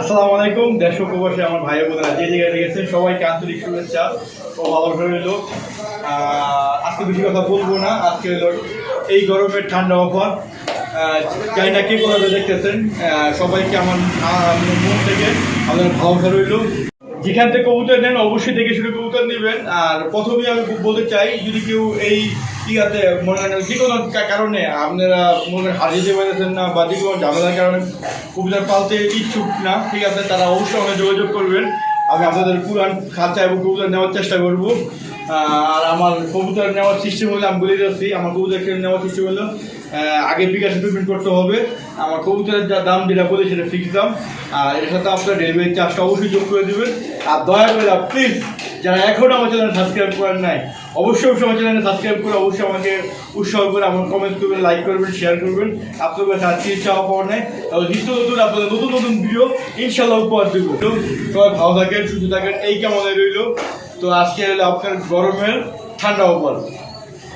আসসালামু আলাইকুম, দেশ উপবাসে আমার ভাই বোনেরা, যে জায়গায় গেছেন, সবাইকে আন্তরিক শুভেচ্ছা ও ভালোবাসা রইল। আজকে বেশি কথা বলব না, আজকে হলো এই গরমের ঠান্ডা অফার। জানি না কে কোথাও দেখতেছেন সবাইকে আমার মন থেকে আমাদের ভালোবাসা রইল। যেখান থেকে কবুতর নেন, অবশ্যই দেখে শুনে কবুতর নেবেন। আর প্রথমেই আমি বলতে চাই, যদি কেউ এই ইয়াতে মনে করেন যে কোনো কারণে আপনারা মনে হারিয়ে যেতে পারতেছেন না বা যে কোনো ঝামেলার কারণে কবুতর পালতে ইচ্ছুক না, ঠিক আছে, তারা অবশ্যই আমাকে যোগাযোগ করবেন। আমি আপনাদের পুরান খাঁচা এবং কবুতর নেওয়ার চেষ্টা করব। আর আমার কবুতর নেওয়ার সিস্টেম হলে, আমি বলে যাচ্ছি আমার কবুতর নেওয়ার সিস্টেম হলো আগে বিকাশে পেমেন্ট করতে হবে। আমার কবুতরের যা দাম যেটা বলে সেটা ফিক্স দাম, আর এর সাথে আপনার ডেলিভারি চার্জটা অবশ্যই যোগ করে দেবেন। আর দয়া করে প্লিজ যারা এখনও আমার চ্যানেল সাবস্ক্রাইব করেন নাই, অবশ্যই অবশ্যই আমার চ্যানেলে সাবস্ক্রাইব করে অবশ্যই আমাকে উৎসাহ করে আমার কমেন্ট করবেন লাইক করবেন শেয়ার করবেন। আপনার কাছে আজকে চাওয়া পাওয়া নেই। এবং নিত্য নতুন, আপনাদের নতুন নতুন ভিডিও ইনশাল্লাহ উপহার দেবো। সবাই ভালো থাকেন, সুস্থ থাকেন, এই কেমন রইল। তো আজকে হলো আপনার গরমের ঠান্ডা উপর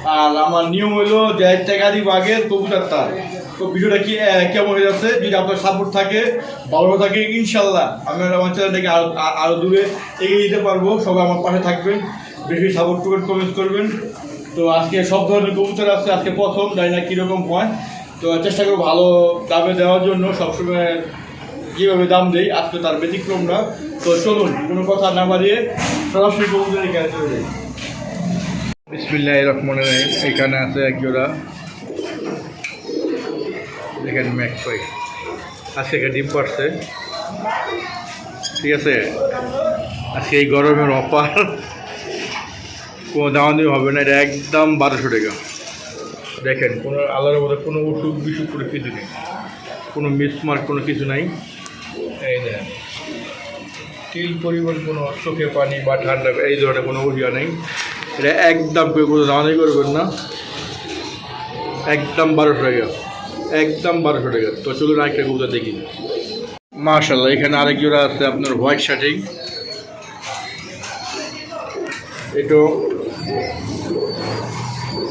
আর আমার নিয়ম হলো এক টাকা দিব আগে কবুতার তার। তো ভিডিওটা কি কেমন হয়ে যাচ্ছে? যদি আপনার সাপোর্ট থাকে, ভালো থাকে, ইনশাল্লাহ আমি আমার চ্যানেলটাকে আরও, আ- আরও দূরে এগিয়ে দিতে পারব। সবাই আমার পাশে থাকবেন, বেশি সাপোর্ট করবেন কমেন্ট করবেন। তো আজকে সব ধরনের কবুতর আছে, আজকে প্রথম, জানি না কীরকম হয়। তো চেষ্টা করব ভালো দামে দেওয়ার জন্য সবসময় যেভাবে দাম দেই, আজকে তার ব্যতিক্রম না। তো চলুন, কোনো কথা না বাড়িয়ে সরাসরি কবুতরের কাছে চলে যাই। বিসমিল্লাহ রহমান রহিম, এখানে আছে এক জোড়া। দেখেন ম্যাক পাই আজকে একটা ডিম পারছে ঠিক আছে? আজকে এই গরমের অফার কোনো দামানি হবে না, এটা একদম বারোশো টাকা। দেখেন, কোনো আলাদার মধ্যে কোনো ওষুধ বিসুখ করে কিছু নেই। কোনো মিসমার্ক কোনো কিছু নাই। এই দেখেন তিল পরিমাণ কোনো চোখে পানি বা ঠান্ডা এই ধরনের কোনো ওষুধ নেই। এটা একদম কেউ কোনো দামানি করবেন না। একদম বারোশো টাকা। একদম বারোশো টাকা। তো চলুন আরেকটা কবুতর দেখি। মাশাল্লাহ এখানে আরেক জোড়া আছে আপনার হোয়াইট শার্টিং। একটু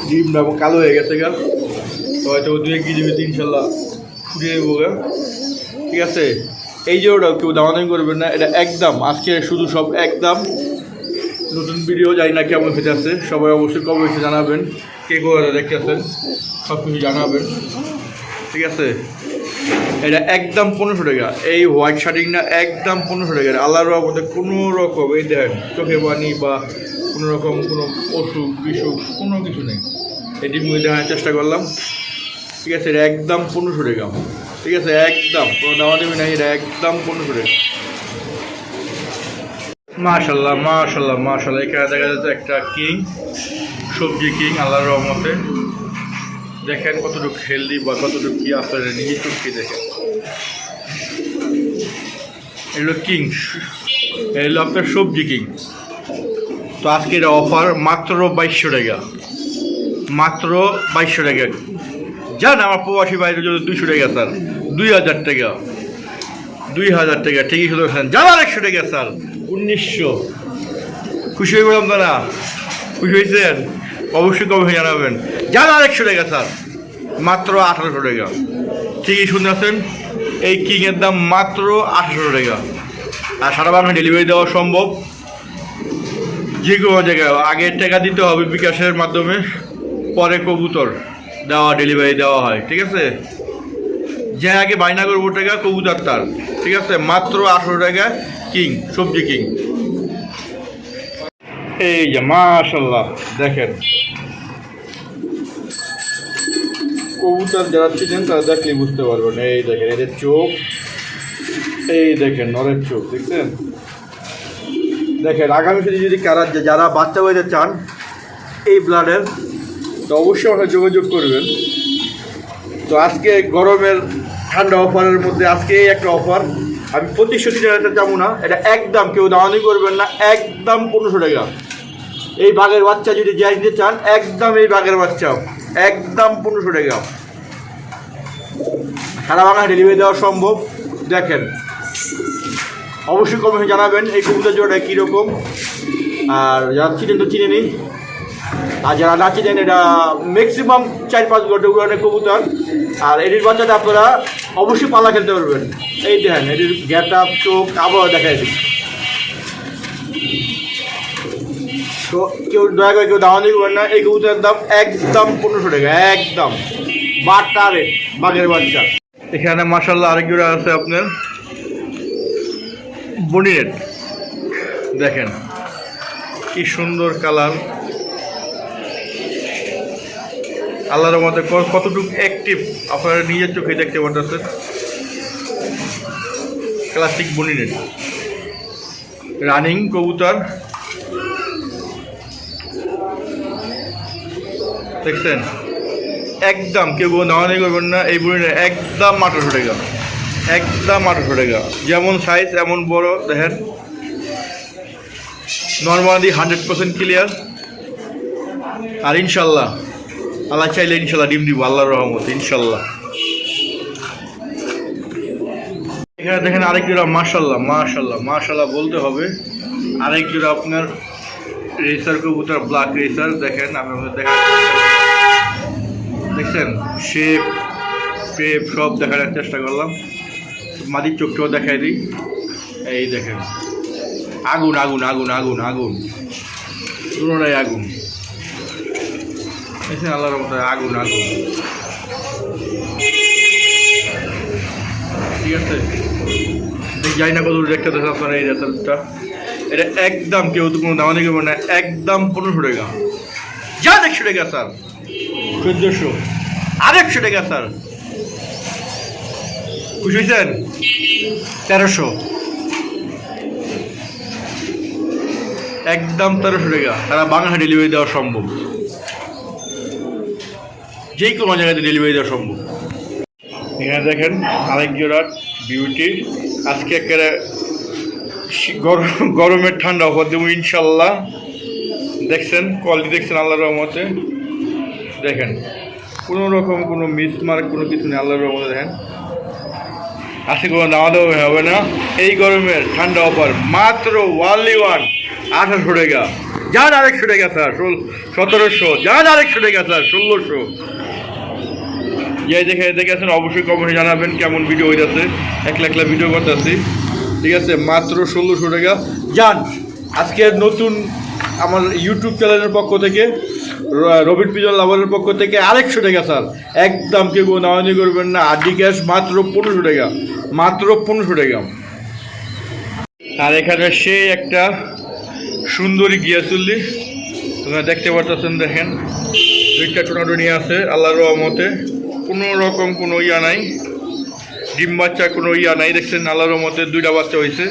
ডিমটা কালো হয়ে গেছে গা। হয়তো দু এক কেজি ইনশাল্লাহ ফুটিয়ে দেবো গা। ঠিক আছে? এই যে ওটা কেউ দামাদামি করবেন না, এটা একদম, আজকে শুধু সব একদম। নতুন ভিডিও জানি না কেমন খেতে আছে, সবাই অবশ্যই কবে এসে জানাবেন। কে করে দেখতেছেন সব কিছু জানাবেন। ঠিক আছে? এটা একদম পনেরোশো টাকা। এই হোয়াইট শার্টিংটা একদম পনেরোশো টাকা। আল্লাহর রহমতে কোনো রকম, এই দেখেন চোখে পানি বা কোনো রকম কোনো অসুখ, বিসুখ, কোনো কিছু নেই। এটি দেখানোর চেষ্টা করলাম। ঠিক আছে, এটা একদম পনেরোশো টাকা। ঠিক আছে, একদম, কোনো দামা দেবে না এটা একদম পনেরোশো টাকা মাশাল্লাহ মাশাল্লাহ মাশাল্লাহ, এখানে দেখা যাচ্ছে একটা কিং, সবজি কিং, আল্লাহর রহমতে। দেখেন কতটুকু হেলদি বা কতটুকু কি আপনার নিজে চুটকি দেখেন। এগুলো কিং এগুলো আপনার সবজি কিং। তো আজকে এটা অফার মাত্র বাইশশো টাকা। মাত্র বাইশশো টাকা। জান, আমার প্রবাসী বাইরে জন্য দুইশো টাকা, স্যার। দুই হাজার টাকা। দুই হাজার টাকা, ঠিকই শুধু জানার একশো টাকা, স্যার। উনিশশো। খুশি হয়ে বললাম দাদা খুশি হয়েছেন? অবশ্যই কবে জানাবেন। জানার একশো টাকা, স্যার। মাত্র আঠারোশো টাকা। ঠিকই শুনতে আছেন এই কিংয়ের দাম মাত্র আঠারোশো টাকা। আর সারা বাংলা ডেলিভারি দেওয়া সম্ভব। যে কোনো জায়গায়। আগের টাকা দিতে হবে বিকাশের মাধ্যমে, পরে কবুতর দেওয়া ডেলিভারি দেওয়া হয়। ঠিক আছে? যে আগে বায়না করব টাকা কবুতর তার। ঠিক আছে? মাত্র আঠারো টাকা কিং, সবজি কিং। এই যে মাশাল্লাহ দেখেন। কবুতর যারা ছিলেন তারা দেখলে বুঝতে পারবেন। এই দেখেন, এদের চোখ। এই দেখেন, নরের চোখ, দেখছেন? দেখেন আগামীতে যদি কারা যারা বাচ্চা হইতে চান, এই ব্লাডের তো অবশ্যই আমরা যোগাযোগ করবেন। তো আজকে গরমের ঠান্ডা অফারের মধ্যে আজকে একটা অফার। আমি প্রতিশ্রুতি জানাতে যাব না, এটা একদম কেউ দামানি করবেন না, একদম পনেরোশো টাকা। এই বাঘের বাচ্চা যদি যাই দিতে চান, একদম এই বাঘের বাচ্চা, একদম পনেরোশো টাকা। সারা বাংলায় ডেলিভারি দেওয়া সম্ভব। দেখেন, অবশ্যই কমেন্টে জানাবেন এই কবুতর জোড়াটা কীরকম। আর যারা চিনেন তো চিনে নিই আর যারা না চিনেন এটা ম্যাক্সিমাম চার পাঁচ ঘণ্টা উড়ানের কবুতর। আর এটির বাচ্চাটা আপনারা অবশ্যই পালা খেলতে পারবেন। এই দেখেন এটির আপ চোখ আবহাওয়া দেখা দিচ্ছি তো কেউ দয়া করে কেউ দাওয়ানি করবেন না, এই কবুতরের দাম একদম পনেরোশো টাকা, একদম। বাটা রেট, বাঘের বাচ্চা। এখানে মাসাল্লাহ আরেক জোড়া আছে আপনার। বনিরেট দেখেন, কি সুন্দর কালার। আল্লাহর মধ্যে কতটুকু অ্যাক্টিভ আপনারা নিজের চোখে দেখতে পারতেছেন? ক্লাসিক বনিরেট রানিং কবুতর। দেখছেন? একদম কেউ দাওয়ানি করবেন না, এই বনিটা একদম আঠারোশো টাকা একদম আঠারোশো টাকা যেমন সাইজ এমন বড়, দেখেন। নর্মালি হান্ড্রেড পার্সেন্ট ক্লিয়ার আর ইনশাল্লাহ আল্লাহ চাইলে ইনশাল্লাহ ডিম দিব, আল্লাহর রহমত, ইনশাল্লাহ। এখানে দেখেন আরেক জোড়া, মাশাল্লাহ মাশাল্লাহ মাশাল্লাহ বলতে হবে। আরেক জোড়া আপনার রেসার কবুতর ব্ল্যাক রেসার, দেখেন, আমি আপনাদের দেখা দেখছেন? শেপ শেপ সব দেখানোর চেষ্টা করলাম। মাটির চোখটাও দেখাই দিই। এই দেখেন। আগুন আগুন আগুন আগুন আগুন। দুটাই আগুন। দেখছেন আল্লাহর মতো আগুন আগুন। ঠিক আছে? দেখ যাই না কত দেখতে দেখেন আপনারা, এই রেসারটা এটা একদম কেউ তো কোনো দামানি করবে না, একদম পনেরোশো টাকা। যা একশো টাকা, স্যার। চোদ্দোশো। আরেকশো টাকা, স্যার। খুশি হয়েছেন? তেরোশো। একদম তেরোশো টাকা। তারা বাংলা ডেলিভারি দেওয়া সম্ভব। যে কোনো জায়গাতে ডেলিভারি দেওয়া সম্ভব। এখানে দেখেন আরেক জোড়া বিউটি আজকে একেবারে গরম গরমের ঠান্ডা অফার দেবো ইনশাল্লাহ। দেখছেন কোয়ালিটি দেখছেন আল্লাহর রহমতে। দেখেন, কোনো রকম কোনো মিসমার্ক কোনো কিছু নেই আল্লাহর রহমতে, দেখেন। আজকে কোনো দাওয়া দেওয়া হবে না। এই গরমের ঠান্ডা অফার মাত্র ওয়ানলি ওয়ান আঠারোশো টাকা। যান আরেকশো টাকা স্যার সতেরোশো। যান আরেকশো টাকা স্যার ষোলোশো। যে দেখে দেখেছেন অবশ্যই কমেন্টে জানাবেন কেমন ভিডিও হইতেছে। একলা একলা ভিডিও করতেছি। ঠিক আছে, মাত্র ষোলোশো টাকা। যান, আজকে নতুন আমার ইউটিউব চ্যানেলের পক্ষ থেকে রবিন পিজন লাভারের পক্ষ থেকে আরেকশো টাকা, স্যার। একদম কেউ নামানি করবেন না। আডি ক্যাশ মাত্র পনেরোশো টাকা। মাত্র পনেরোশো টাকা। আর এখানে সে একটা সুন্দরী গিয়াসুল্লি তোমরা দেখতে পারতেছেন, দেখেন। দুইটা টোনাটুনি আছে, আল্লাহর রহমতে। কোনো রকম কোনো ইয়া নাই। ডিম বাচ্চা কোনো ইয়া নাই। দেখছেন আল্লাহর রহমতে দুইটা বাচ্চা হয়েছে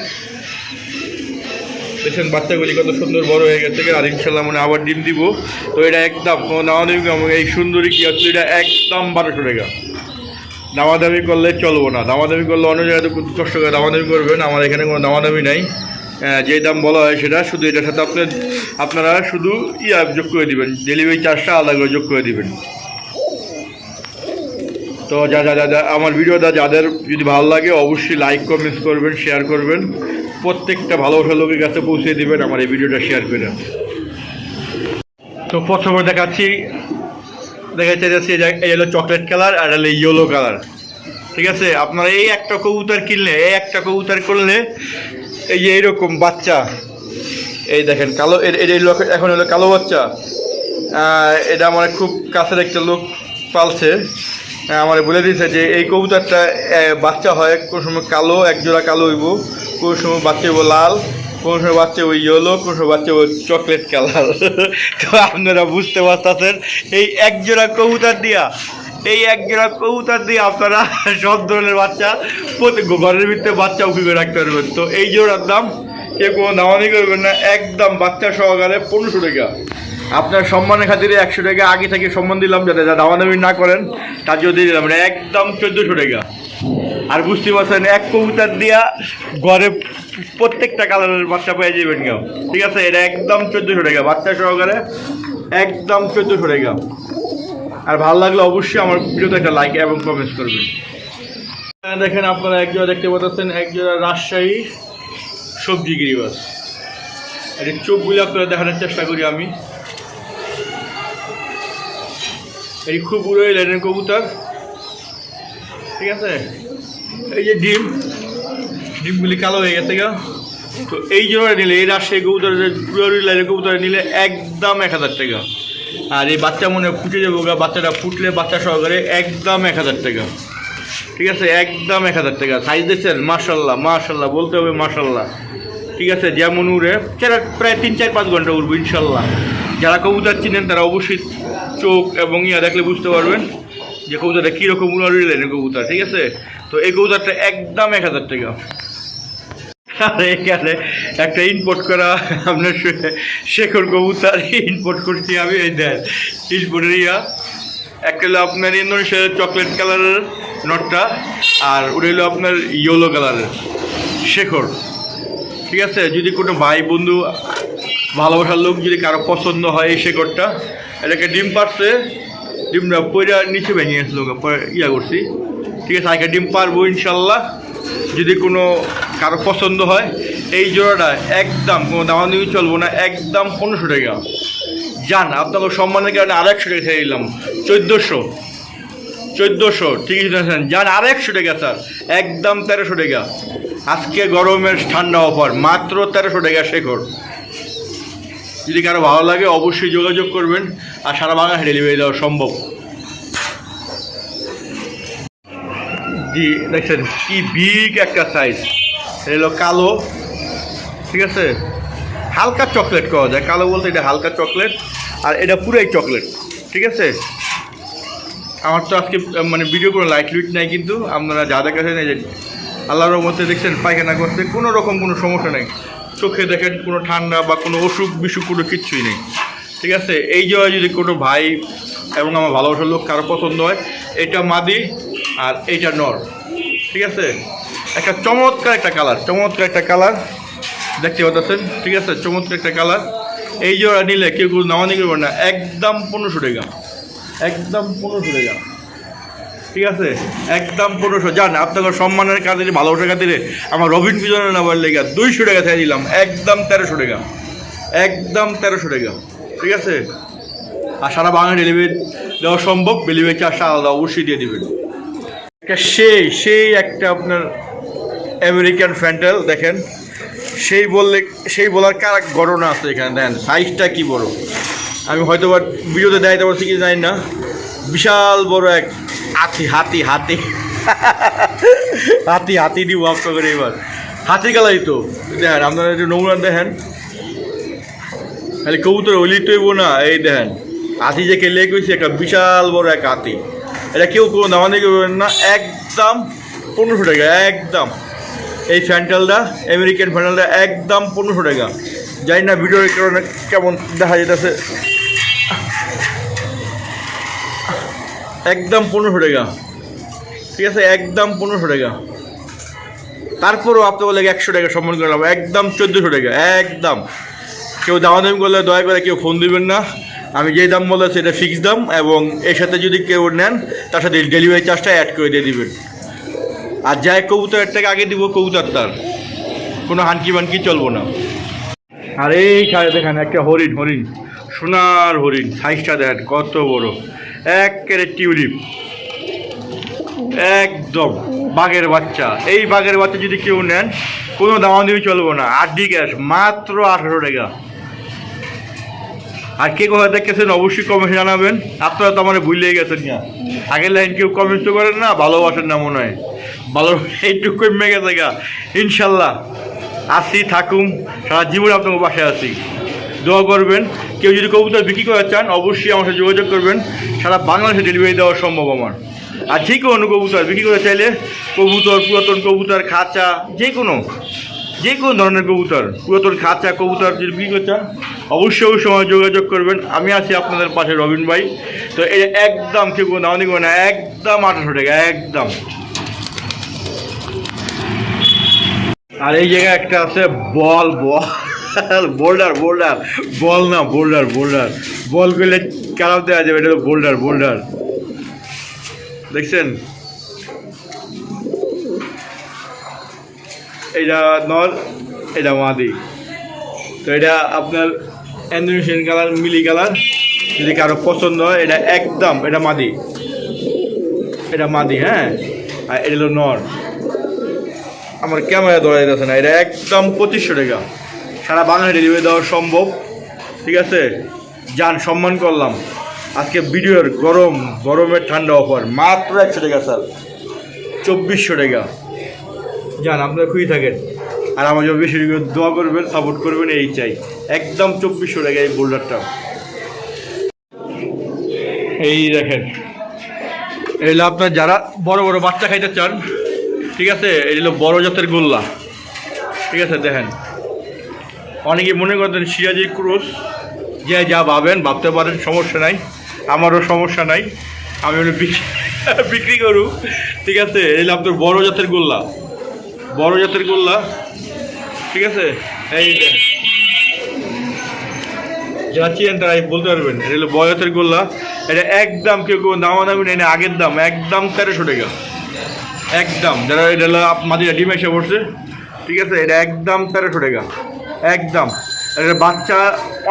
দেখছেন বাচ্চাগুলি কত সুন্দর বড় হয়ে গেছে আর ইনশাল্লাহ মানে আবার ডিম দিব। তো এটা একদম দামাদামি কম- এই সুন্দরী কি আছে এটা একদম বারোশো টাকা। দামাদামি করলে চলবো না। দামাদামি করলে অন্য জায়গাতে কষ্ট করে দামাদামি করবেন। আমার এখানে কোনো দামাদামি নাই। যে দাম বলা হয় সেটা। শুধু এটার সাথে আপনার আপনারা শুধু ইয়া যোগ করে দিবেন। ডেলিভারি চার্জটা আলাদা করে যোগ করে দিবেন। তো যা যা যা আমার ভিডিওটা যাদের যদি ভালো লাগে, অবশ্যই লাইক কমেন্টস করবেন শেয়ার করবেন। প্রত্যেকটা ভালোবাসা লোকের কাছে পৌঁছে দেবেন আমার এই ভিডিওটা শেয়ার করে। তো প্রথমে দেখাচ্ছি দেখাচ্ছি যাচ্ছে এই হলো চকলেট কালার আর হলো ইয়েলো কালার ঠিক আছে? আপনারা এই একটা কবুতর কিনলে, এই একটা কবুতর করলে, এই যে এইরকম বাচ্চা, এই দেখেন, কালো এখন হলো কালো বাচ্চা। এটা আমার খুব কাছের একটা লোক পালছে। আমার বলে দিয়েছে যে এই কবুতরটা বাচ্চা হয়, কোনো সময় কালো, এক জোড়া কালো হইব, কোনো সময় বাচ্চা হইব লাল, কোনো সময় বাচ্চা ওই ইয়েলো কোনো সময় বাচ্চা ওই চকলেট কালার তো আপনারা বুঝতে পারতেছেন, এই এক জোড়া কবুতর দিয়া, এই এক জোড়া কবুতর দিয়ে আপনারা সব ধরনের বাচ্চা, প্রত্যেক ঘরের ভিতরে বাচ্চা করে রাখতে পারবেন। তো এই জোড়ার দাম কেউ কোনো দামানি করবেন না, একদম বাচ্চা সহকারে পনেরোশো টাকা। আপনার সম্মানের খাতিরে একশো টাকা আগে থেকে সম্মান দিলাম যাতে যা দামাদামি না করেন, তার জন্য দিয়ে দিলাম। এটা একদম চোদ্দোশো টাকা। আর বুঝতে পারছেন, এক কবুতর দিয়া ঘরে প্রত্যেকটা কালারের বাচ্চা পেয়ে যাবেন কেউ। ঠিক আছে? এটা একদম চোদ্দোশো টাকা। বাচ্চা সহকারে একদম চোদ্দোশো টাকা। আর ভালো লাগলে অবশ্যই আমার ভিডিওতে একটা লাইক এবং কমেন্টস করবেন। দেখেন আপনারা এক জোড়া দেখতে পাচ্ছেন, এক জোড়া রাজশাহী সবজি গিরিবাস। এর চোখগুলি আপনারা দেখানোর চেষ্টা করি আমি। এই খুব উড়ে লাইনের কবুতর। ঠিক আছে? এই যে ডিম, ডিমগুলি কালো হয়ে গেছে গা। তো এই জন্য নিলে, এই রাজশাহী কবুতর পুরো লাইনের কবুতর নিলে একদম এক হাজার টাকা। আর এই বাচ্চা মনে ফুটে যাব গা, বাচ্চাটা ফুটলে বাচ্চা সহকারে একদম এক হাজার টাকা। ঠিক আছে? একদম এক হাজার টাকা। সাইজ দেখছেন? মার্শাল্লাহ মার্শাল্লাহ বলতে হবে মার্শাল্লাহ ঠিক আছে? যেমন উড়ে চার প্রায় তিন চার পাঁচ ঘণ্টা উড়বো, ইনশাল্লাহ। যারা কবুতর চিনেন, তারা অবশ্যই চোখ এবং ইয়া দেখলে বুঝতে পারবেন যে কবুতরটা কীরকম উড়ে কবুতর, ঠিক আছে? তো এই কবুতরটা একদম এক হাজার টাকা। এখানে একটা ইনপোর্ট করা আপনার শেখর কবুতর ইনপোর্ট করছি আমি, এই দেন ইনপোর্টের ইয়া। একটা হলো আপনার ইন্দোনেশিয়ার চকলেট কালারের নটটা আর ওটা হলো আপনার ইয়েলো কালারের শেখর। ঠিক আছে? যদি কোনো ভাই বন্ধু ভালোবাসার লোক যদি কারও পছন্দ হয় এই শেখরটা এটাকে ডিম পারছে ডিমটা পয়রা নিচে ভেঙে গেছিল ইয়া করছি। ঠিক আছে, আগে ডিম পারব ইনশাল্লাহ। যদি কোনো কারও পছন্দ হয়, এই জোড়াটা একদম, কোনো দামাদামি চলবো না, একদম পনেরোশো টাকা। যান, আপনাকে সম্মানের কারণে আর একশো টাকা ছেড়ে দিলাম। চোদ্দোশো। চোদ্দোশো, ঠিক আছে, যান। আর একশো টাকা, স্যার। একদম তেরোশো টাকা। আজকে গরমের ঠান্ডা অফার, মাত্র তেরোশো টাকা শেখর যদি কারও ভালো লাগে, অবশ্যই যোগাযোগ করবেন আর সারা বাংলা ডেলিভারি দেওয়া সম্ভব। জি, দেখছেন, কি বিগ একটা সাইজ এলো কালো, ঠিক আছে? হালকা চকলেট পাওয়া যায়। কালো বলতে এটা হালকা চকলেট আর এটা পুরাই চকলেট ঠিক আছে? আমার তো আজকে মানে ভিডিও কোনো লাইট লুইট নাই কিন্তু, আপনারা যা দেখাচ্ছেন এই যে আল্লাহর মধ্যে দেখছেন, পায়খানা করতে কোনো রকম কোনো সমস্যা নেই। চোখে দেখেন কোনো ঠান্ডা বা কোনো অসুখ বিসুখ কোনো কিচ্ছুই নেই। ঠিক আছে? এই জায়গায় যদি কোনো ভাই এবং আমার ভালোবাসার লোক কারও পছন্দ হয়, এটা মাদি আর এইটা নর। ঠিক আছে? একটা চমৎকার একটা কালার, চমৎকার একটা কালার দেখতে পাচ্ছেন? ঠিক আছে? চমৎকার একটা কালার। এই জোড়া নিলে কেউ নামানি করবেন না। একদম পনেরোশো টাকা। একদম পনেরোশো টাকা। ঠিক আছে? একদম পনেরোশো। যান আপনাদের সম্মানের কাজে ভালোবাসার কাজে আমার রবিন পিজনের নাম্বার লেগে দুইশো টাকা থেকে দিলাম। একদম তেরোশো টাকা। একদম তেরোশো টাকা। ঠিক আছে? আর সারা বাংলা ডেলিভারি দেওয়া সম্ভব। ডেলিভারি চার্জটা আলাদা, অবশ্যই দিয়ে দেবেন। একটা সেই সেই একটা আপনার আমেরিকান ফ্যান্টেল দেখেন। সেই বললে, সেই বলার কার ঘটনা আছে এখানে? দেখেন সাইজটা কি বড়? আমি হয়তো বা ভিডিওতে দেখাইতে পারছি কি জানি না। বিশাল বড় এক হাতি হাতি হাতি। হাতি হাতি দিব আপনার করে এবার। হাতি কালাই তো। দেখেন, আপনারা একটু নমুনা দেখেন। খালি কবুতর হলি তৈব না, এই দেখেন। হাতি যে কেলে কইছে, একটা বিশাল বড় এক হাতি। এটা কেউ কোনো দামানি করবেন না, একদম পনেরোশো টাকা, একদম। এই ফ্যান্টালটা, আমেরিকান ফ্যান্টালটা একদম পনেরোশো টাকা। জানি না ভিডিওর কারণে কেমন দেখা যেতেছে একদম পনেরো পনেরোশো টাকা। ঠিক আছে, একদম পনেরোশো টাকা। তারপরও আপনার বলে একশো টাকা সম্মান করলাম একদম চোদ্দোশো টাকা, একদম। কেউ দামাদামি করলে দয়া করে কেউ ফোন দিবেন না। আমি যে দাম বলে সেটা ফিক্স দাম এবং এর সাথে যদি কেউ নেন, তার সাথে ডেলিভারি চার্জটা অ্যাড করে দিয়ে দিবেন। আর যাই কবুতরের টাকা আগে দিব, কবুতর তার। কোনো হানকি বানকি চলবো না। আর এই ছাড়ে দেখেন, একটা হরিণ হরিণ। সোনার হরিণ সাইজটা দেখেন কত বড়। একেবারে টিউলিপ। একদম বাঘের বাচ্চা। এই বাঘের বাচ্চা যদি কেউ নেন, কোনো দামাদামি চলবো না। আড্ডি ক্যাশ মাত্র আঠারো টাকা। আর কে কোথায় দেখেছেন, অবশ্যই কমেন্টে জানাবেন। আপনারা তো আমার ভুলেই গেছেন না। আগের লাইন কেউ কমেন্ট তো করেন না ভালোবাসেন না মনে হয় ভালো, এইটুকু কমে গেছে গা। ইনশাল্লাহ, আসি, থাকুম। সারা জীবন আপনার বাসায় আসি দোয়া করবেন। কেউ যদি কবুতর বিক্রি করতে চান, অবশ্যই আমার সাথে যোগাযোগ করবেন। সারা বাংলাদেশে ডেলিভারি দেওয়া সম্ভব আমার। আর যে কোনো কবুতর বিক্রি করতে চাইলে কবুতর, পুরাতন কবুতর, খাঁচা, যে কোনো যে কোনো ধরনের কবুতর, পুরাতন খাঁচা, কবুতর যদি বিক্রি করতে অবশ্যই ওই সময় যোগাযোগ করবেন। আমি আছি আপনাদের পাশে রবিন ভাই। তো এটা একদম কেউ কোনো দাম দিবে না, একদম আঠারোশো টাকা, একদম। আর এই জায়গায় একটা আছে বল বল। Boulder boulder. বল না, বোল্ডার বোল্ডার। বল করলে খারাপ দেওয়া যাবে, এটা বোল্ডার বোল্ডার। দেখছেন? এটা নর এটা মাদি। তো এটা আপনার ইন্দোনেশিয়ান কালার, মিলি কালার। যদি কারও পছন্দ হয় এটা একদম এটা মাদি। এটা মাদি হ্যাঁ? আর এটা হলো নর। আমার ক্যামেরা ধরা যাচ্ছে না এটা একদম পঁচিশশো টাকা। সারা বাংলা ডেলিভারি দেওয়া সম্ভব। ঠিক আছে? যান, সম্মান করলাম। আজকে ভিডিওর গরম, গরমের ঠান্ডা অফার মাত্র একশো টাকা, স্যার। চব্বিশশো টাকা। যান, আপনারা খুবই থাকেন। আর আমার জন্য বেশি দোয়া করবেন সাপোর্ট করবেন, এই চাই। একদম চব্বিশশো টাকা এই বোল্ডারটা এই দেখেন। এই হলো আপনার যারা বড় বড় বাচ্চা খাইতে চান, ঠিক আছে? এই হলো বড় জাতের গোল্লা। ঠিক আছে, দেখেন। অনেকে মনে করতেন সিরাজি ক্রুজ যে যা ভাবেন, ভাবতে পারেন, সমস্যা নাই, আমারও সমস্যা নাই, আমি হলো বিক্রি করু ঠিক আছে, এই আপনার বড় জাতের গোল্লা, বড় জাতের গোল্লা, ঠিক আছে, এই। যারা তারা বলতে পারবেন, এটা হলো বড় জাতের গোল্লা, এটা একদম কেউ কেউ দামা দামি নেই আগের দাম, একদম তেরোশো টাকা, একদম, যারা, এটা হলো মাদিরা ডিম এসে পড়ছে, ঠিক আছে, এটা একদম তেরোশো টাকা একদম। আর বাচ্চা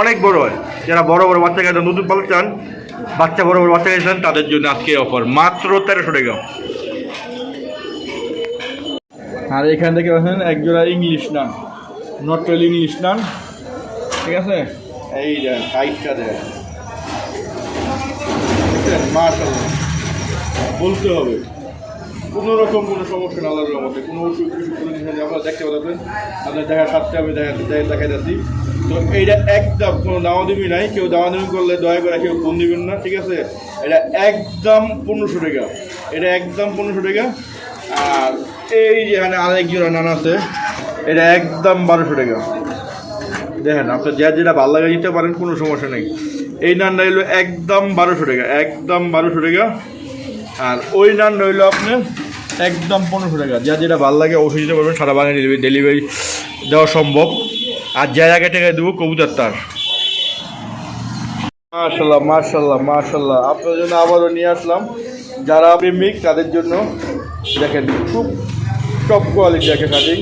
অনেক বড় হয়। যারা বড় বড় বাচ্চা একটা নতুন পাল চান বাচ্চা বড় বড় বাচ্চাকে চান তাদের জন্য আজকে অফার মাত্র তেরোশো টাকা। আর এখান থেকে আছেন একজোড়া ইংলিশ নান নটল ইংলিশ নান ঠিক আছে? এই যে সাইডটা দেয় মাশাল্লাহ বলতে হবে। কোনো রকম কোনো সমস্যা না আল্লাহর রহমতে কোনো বিসুখ কোনো জিনিস। আপনারা দেখতে পাচ্ছেন আপনার দেখা সাথে আমি দেখা দেখা- যাচ্ছি। তো এইটা একদম কোনো দামাদামি নাই। কেউ দামাদামি করলে দয়া করে কেউ ফোন দিবেন না, ঠিক আছে? এটা একদম পনেরোশো টাকা। এটা একদম পনেরোশো টাকা। আর এই যে এখানে আরেক জোড়া নান আছে, এটা একদম বারোশো টাকা। দেখেন, আপনার যা যেটা ভালো লাগে দিতে পারেন, কোনো সমস্যা নেই। এই নানটা হইল একদম বারোশো টাকা, একদম বারোশো টাকা। আর ওই নান রইল আপনার একদম পনেরোশো টাকা। যা যেটা ভালো লাগে অবশ্যই দিতে পারবেন। সারা বাগানে ডেলিভারি ডেলিভারি দেওয়া সম্ভব। আর যা জায়গায় টাকায় দেবো, কবুতর তার। মার্শাল্লাহ মার্শাল্লাহ মার্শাল্লাহ আপনার জন্য আবারও নিয়ে আসলাম। যারা প্রেমিক, তাদের জন্য দেখেন, খুব টপ কোয়ালিটি একটা কাটিং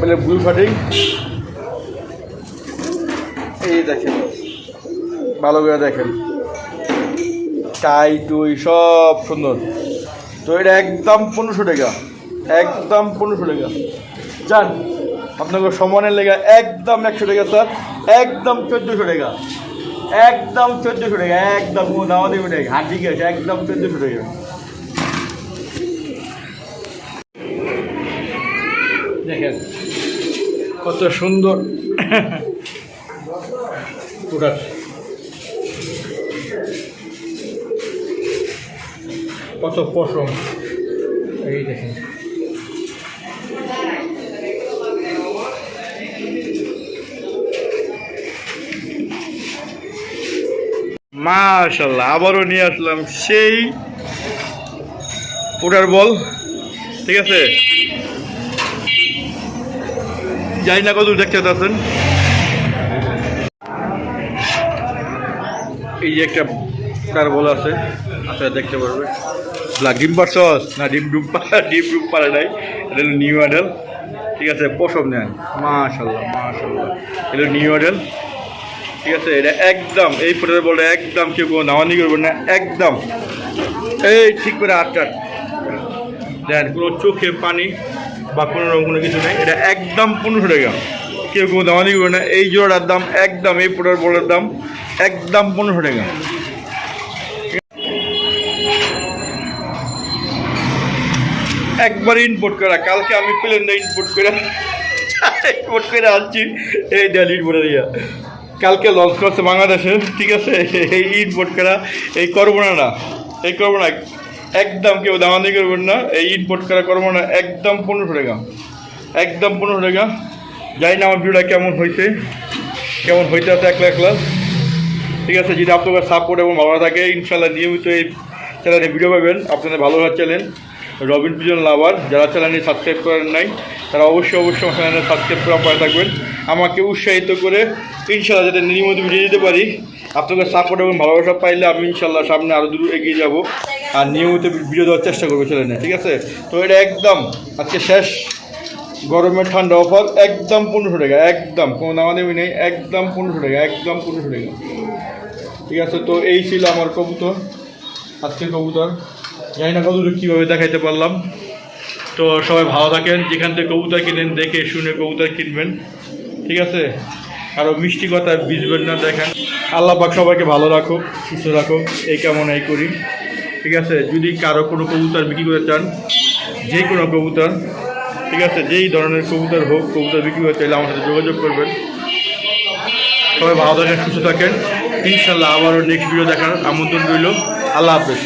মানে ব্লু কাটিং এই দেখেন, ভালো করে দেখেন। টাই টুই সব সুন্দর। তো এটা একদম পনেরোশো টাকা। একদম পনেরোশো টাকা। যান, আপনাকে সমানের লেগে একদম একশো টাকা, স্যার। একদম চোদ্দোশো টাকা। একদম চোদ্দোশো টাকা, একদম। দাওয়া দেবে টাকা হাত দিকে আছে, একদম চোদ্দোশো টাকা। দেখেন, কত সুন্দর পুরা কত পশম? এই দেখেন। মাশাল্লাহ আবারও নিয়ে আসলাম সেই পুটার বল। ঠিক আছে? যাই না কত দেখতে পাচ্ছেন। এই যে একটা পুটার বল আছে, আপনারা দেখতে পারবেন। ব্ল্যাক ডিম পারছস না, ডিম পা- ডিম ডুব পারে নাই এটা হলো নিউ মডেল ঠিক আছে পশম নেন। মাশাল্লাহ মাশাল্লাহ। এটা নিউ মডেল ঠিক আছে, এটা একদম, এই ফুটের বলটা একদম কেউ কোনো নামানি করবেন না, একদম। এই ঠিক করে আটটা দেন, কোনো চোখে পানি বা কোনো রকম কোনো কিছু নেই। এটা একদম পনেরোশো টাকা। কেউ কোনো দামানি করবে না। এই জোড়ার দাম একদম, এই ফুটের বলের দাম একদম পনেরোশো টাকা। একবার ইনপোর্ট করা কালকে আমি প্লেনটা ইনপোর্ট করে ইনপোর্ট করে আনছি। এই দেন ইনপোর্টে দিয়া কালকে লঞ্চ করছে বাংলাদেশে, ঠিক আছে? এই ইনপোর্ট করা, এই করব না। এই করব না একদম কেউ দামানি করবেন না। এই ইনপোর্ট করা করব না একদম পনেরোশো টাকা। একদম পনেরোশো টাকা। জানি না আমার ভিডিওটা কেমন হয়েছে। কেমন হইতে আছে একলা একলা ঠিক আছে, যদি আপনাদের সাপোর্ট এবং ভালো থাকে ইনশাল্লাহ নিয়মিত এই চ্যানেলে ভিডিও পাবেন। আপনাদের ভালোবাসা চ্যানেল রবিন পিজন লাভার, যারা চ্যানেলটি সাবস্ক্রাইব করেন নাই, তারা অবশ্যই অবশ্যই আমার চ্যানেলে সাবস্ক্রাইব করা পায়ে থাকবেন। আমাকে উৎসাহিত করে ইনশাল্লাহ যাতে নিয়মিত ভিডিও দিতে পারি। আপনাদের সাপোর্ট এবং ভালোবাসা পাইলে আমি ইনশাল্লাহ সামনে আরও দূর এগিয়ে যাব আর নিয়মিত ভিডিও দেওয়ার চেষ্টা করব চ্যানেলে ঠিক আছে? তো এটা একদম আজকে শেষ। গরমের ঠান্ডা অফার, একদম পনেরোশো টাকা, একদম। কোনো দামাদামি নেই, একদম পনেরোশো টাকা, একদম পনেরোশো টাকা। ঠিক আছে, তো এই ছিল আমার কবুতর, আজকের কবুতর। জানি না কতটুকু কীভাবে দেখাইতে পারলাম। তো সবাই ভালো থাকেন, যেখান থেকে কবুতর কিনেন, দেখে শুনে কবুতর কিনবেন। ঠিক আছে? আরও মিষ্টি কথা ভিজবেন না, দেখেন। আল্লাহ পাক সবাইকে ভালো রাখো সুস্থ রাখো এই কামনাই করি। ঠিক আছে? যদি কারও কোনো কবুতর বিক্রি করতে চান, যে কোনো কবুতর, ঠিক আছে? যেই ধরনের কবুতর হোক, কবুতর বিক্রি করতে চাইলে আমার সাথে যোগাযোগ করবেন। সবাই ভালো থাকেন, সুস্থ থাকেন। ইনশাল্লাহ আবারও নেক্সট ভিডিও দেখার আমন্ত্রণ রইল। আল্লাহ হাফেজ।